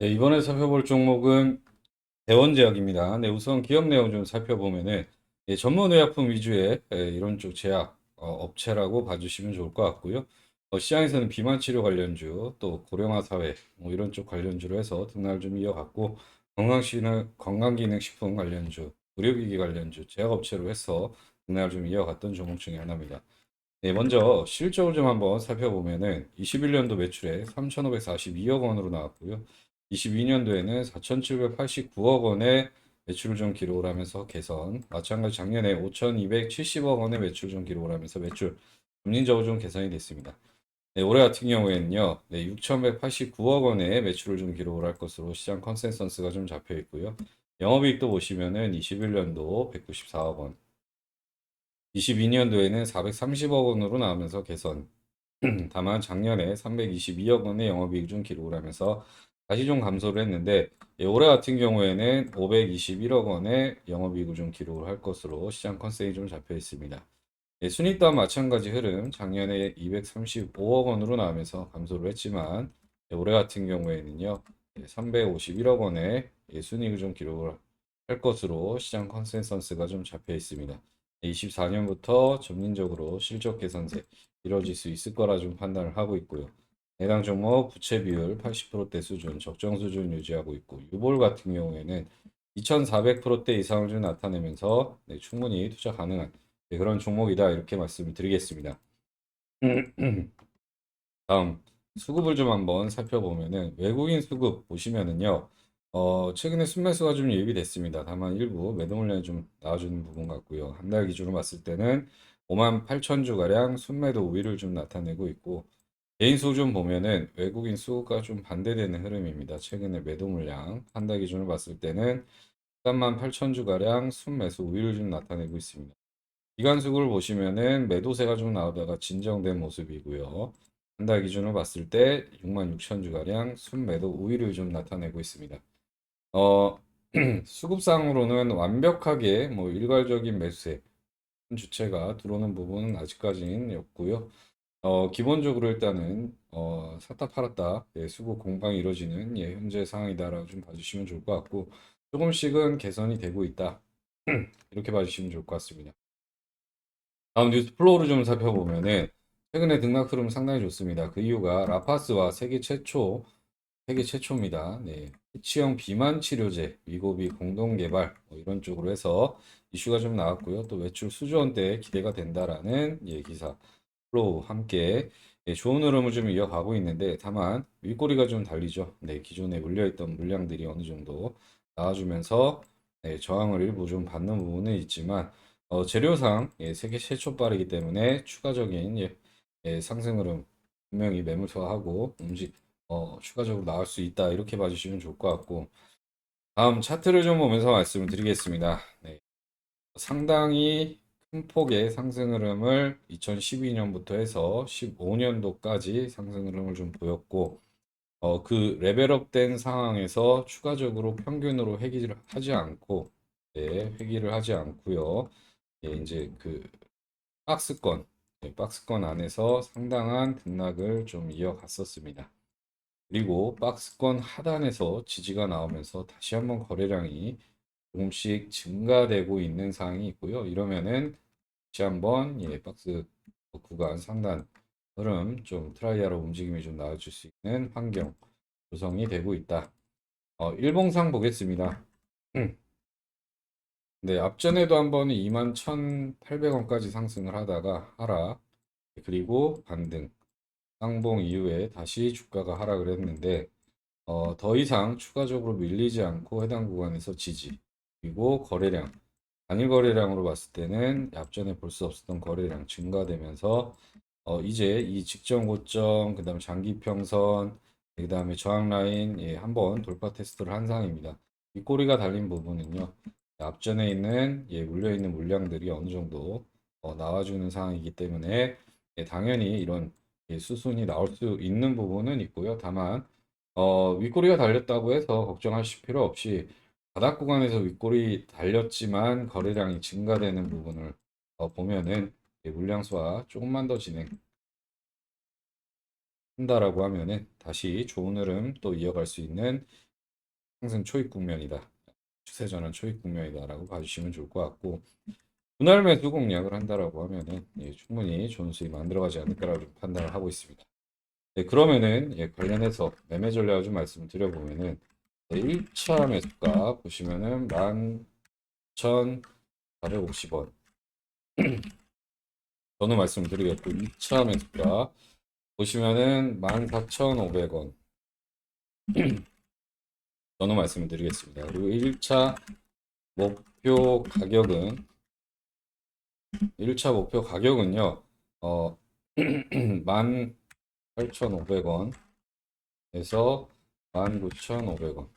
네, 이번에 살펴볼 종목은 대원제약입니다. 네, 우선 기업 내용 좀 살펴보면은 예, 전문 의약품 위주의 예, 이런 쪽 제약 어, 업체라고 봐주시면 좋을 것 같고요. 어, 시장에서는 비만 치료 관련주, 또 고령화 사회 뭐 이런 쪽 관련주로 해서 등락을 좀 이어갔고 건강기능 건강기능식품 관련주, 의료기기 관련주, 제약업체로 해서 등락을 좀 이어갔던 종목 중에 하나입니다. 네, 먼저 실적을 좀 한번 살펴보면은 21년도 매출에 3,542억 원으로 나왔고요. 22년도에는 4,789억 원의 매출을 좀 기록을 하면서 개선. 마찬가지 작년에 5,270억 원의 매출 좀 기록을 하면서 매출 금년적으로 좀 개선이 됐습니다. 네, 올해 같은 경우에는요, 네, 6,189억 원의 매출을 좀 기록을 할 것으로 시장 컨센서스가 좀 잡혀 있고요. 영업이익도 보시면은 21년도 194억 원, 22년도에는 430억 원으로 나오면서 개선. 다만 작년에 322억 원의 영업이익 좀 기록을 하면서 다시 좀 감소를 했는데 예, 올해 같은 경우에는 521억 원의 영업이익을 좀 기록을 할 것으로 시장 컨센이 좀 잡혀 있습니다. 예, 순이익 또한 마찬가지 흐름 작년에 235억 원으로 나오면서 감소를 했지만 예, 올해 같은 경우에는요 351억 원의 예, 순이익을 좀 기록을 할 것으로 시장 컨센서스가 좀 잡혀 있습니다. 24년부터 점진적으로 실적 개선세 이뤄질 수 있을 거라 좀 판단을 하고 있고요. 해당 종목 부채 비율 80%대 수준, 적정 수준 유지하고 있고 유볼 같은 경우에는 2,400%대 이상을 좀 나타내면서 네, 충분히 투자 가능한 네, 그런 종목이다 이렇게 말씀을 드리겠습니다. 다음 수급을 좀 한번 살펴보면은 외국인 수급 보시면은요. 어, 최근에 순매수가 좀 유입이 됐습니다. 다만 일부 매도 물량이 좀 나와주는 부분 같고요. 한 달 기준으로 봤을 때는 5만 8천 주 가량 순매도 우위를 좀 나타내고 있고 개인 수 좀 보면은 외국인 수가 좀 반대되는 흐름입니다. 최근에 매도 물량 한 달 기준으로 봤을 때는 13만 8천 주 가량 순매수 우위를 좀 나타내고 있습니다. 기관 수급을 보시면은 매도세가 좀 나오다가 진정된 모습이고요. 한 달 기준으로 봤을 때 6만 6천 주 가량 순매도 우위를 좀 나타내고 있습니다. 어, 수급상으로는 완벽하게 뭐 일괄적인 매수세 주체가 들어오는 부분은 아직까지는 없고요. 어, 기본적으로 일단은 어, 샀다 팔았다 예, 수급 공방이 이루어지는 예, 현재 상황이다라고 좀 봐주시면 좋을 것 같고 조금씩은 개선이 되고 있다 이렇게 봐주시면 좋을 것 같습니다. 다음 뉴스 플로우를 좀 살펴보면은 최근에 등락 흐름 상당히 좋습니다. 그 이유가 라파스와 세계 최초 세계 최초입니다. 네. 치형 비만 치료제 위고비 공동 개발 뭐 이런 쪽으로 해서 이슈가 좀 나왔고요. 또 매출 수조 원대 기대가 된다라는 예, 기사 플 로우 함께 예, 좋은 흐름을 좀 이어가고 있는데 다만 윗꼬리가 좀 달리죠. 네, 기존에 물려있던 물량들이 어느 정도 나와주면서 네, 저항을 일부 좀 받는 부분은 있지만 어, 재료상 예, 세계 최초 빠르기 때문에 추가적인 예, 예, 상승 흐름 분명히 매물소화하고 움직 어, 추가적으로 나올 수 있다 이렇게 봐주시면 좋을 것 같고 다음 차트를 좀 보면서 말씀을 드리겠습니다. 네. 상당히 큰 폭의 상승 흐름을 2012년부터 해서 15년도까지 상승 흐름을 좀 보였고 어, 그 레벨업 된 상황에서 추가적으로 평균으로 회귀를 하지 않고 네, 회귀를 하지 않고요. 예, 이제 그 박스권 네, 박스권 안에서 상당한 등락을 좀 이어갔었습니다. 그리고 박스권 하단에서 지지가 나오면서 다시 한번 거래량이 조금씩 증가되고 있는 상황이 있고요. 이러면은 다시 한번 예, 박스 구간 상단 흐름 좀 트라이아로 움직임이 좀 나와줄 수 있는 환경 조성이 되고 있다. 어, 일봉상 보겠습니다. 네, 앞전에도 한번 21,800원까지 상승을 하다가 하락, 그리고 반등, 쌍봉 이후에 다시 주가가 하락을 했는데, 어, 더 이상 추가적으로 밀리지 않고 해당 구간에서 지지, 그리고 거래량, 단일 거래량으로 봤을 때는 앞전에 볼 수 없었던 거래량 증가되면서, 어, 이제 이 직전 고점, 그 다음 장기 평선, 그 다음에 저항 라인, 예, 한번 돌파 테스트를 한 상황입니다. 이 꼬리가 달린 부분은요, 앞전에 있는 예, 물려 있는 물량들이 어느 정도 어, 나와주는 상황이기 때문에 예, 당연히 이런 예, 수순이 나올 수 있는 부분은 있고요. 다만 어, 윗꼬리가 달렸다고 해서 걱정하실 필요 없이 바닥 구간에서 윗꼬리 달렸지만 거래량이 증가되는 부분을 어, 보면은 예, 물량 수와 조금만 더 진행 한다라고 하면은 다시 좋은 흐름 또 이어갈 수 있는 상승 초입 국면이다. 추세 전환 초입 국면이다라고 봐주시면 좋을 것 같고 분할 매수 공략을 한다라고 하면은 예, 충분히 좋은 수익 만들어가지 않을까라고 판단을 하고 있습니다. 네, 그러면은 예, 관련해서 매매 전략을 좀 말씀을 드려보면은 네, 1차 매수가 보시면은 11,450원 저는 말씀드리겠고 2차 매수가 보시면은 14,500원 저는 말씀을 드리겠습니다. 그리고 1차 목표 가격은 1차 목표 가격은요. 어 18,500원에서 19,500원 네,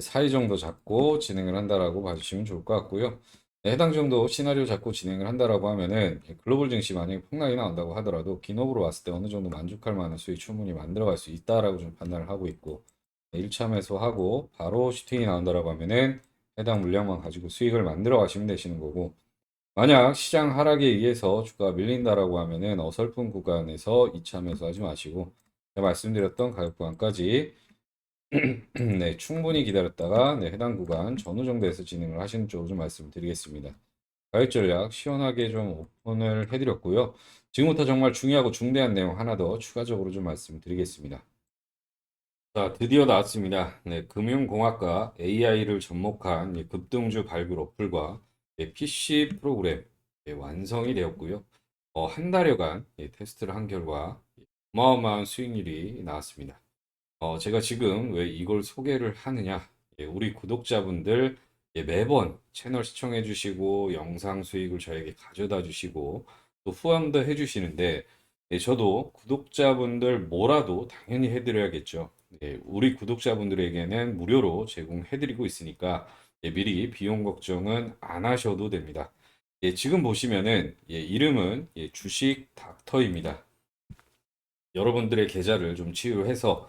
사이 정도 잡고 진행을 한다라고 봐주시면 좋을 것 같고요. 네, 해당 정도 시나리오 잡고 진행을 한다라고 하면은 글로벌 증시 만약에 폭락이 나온다고 하더라도 기업으로 왔을 때 어느 정도 만족할 만한 수익 충분히 만들어갈 수 있다라고 좀 판단을 하고 있고 네, 1차 매수하고 바로 슈팅이 나온다라고 하면은 해당 물량만 가지고 수익을 만들어 가시면 되시는 거고 만약 시장 하락에 의해서 주가가 밀린다라고 하면은 어설픈 구간에서 2차 매수하지 마시고 제가 말씀드렸던 가격 구간까지 네, 충분히 기다렸다가 네, 해당 구간 전후 정도에서 진행을 하시는 쪽으로 좀 말씀드리겠습니다. 가격 전략 시원하게 좀 오픈을 해드렸고요. 지금부터 정말 중요하고 중대한 내용 하나 더 추가적으로 좀 말씀드리겠습니다. 자, 드디어 나왔습니다. 네, 금융공학과 AI를 접목한 예, 급등주 발굴 어플과 예, PC 프로그램 예, 완성이 되었고요. 어, 한 달여간 예, 테스트를 한 결과 예, 어마어마한 수익률이 나왔습니다. 어, 제가 지금 왜 이걸 소개를 하느냐? 예, 우리 구독자분들 예, 매번 채널 시청해 주시고 영상 수익을 저에게 가져다 주시고 또 후원도 해 주시는데 예, 저도 구독자분들 뭐라도 당연히 해드려야겠죠. 예, 우리 구독자분들에게는 무료로 제공해 드리고 있으니까 예, 미리 비용 걱정은 안 하셔도 됩니다. 예, 지금 보시면은 예, 이름은 예, 주식 닥터입니다. 여러분들의 계좌를 좀 치유해서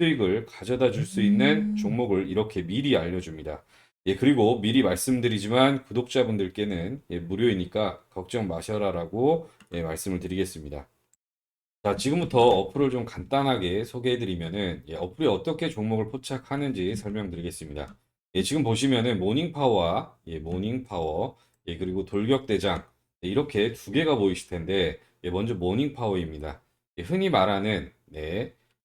수익을 가져다 줄 수 있는 종목을 이렇게 미리 알려줍니다. 예, 그리고 미리 말씀드리지만 구독자분들께는 예, 무료이니까 걱정 마셔라라고 예, 말씀을 드리겠습니다. 자, 지금부터 어플을 좀 간단하게 소개해드리면은 예, 어플이 어떻게 종목을 포착하는지 설명드리겠습니다. 예, 지금 보시면은 모닝파워와 예, 모닝파워 예, 그리고 돌격대장 예, 이렇게 두 개가 보이실 텐데 예, 먼저 모닝파워입니다. 예, 흔히 말하는 네,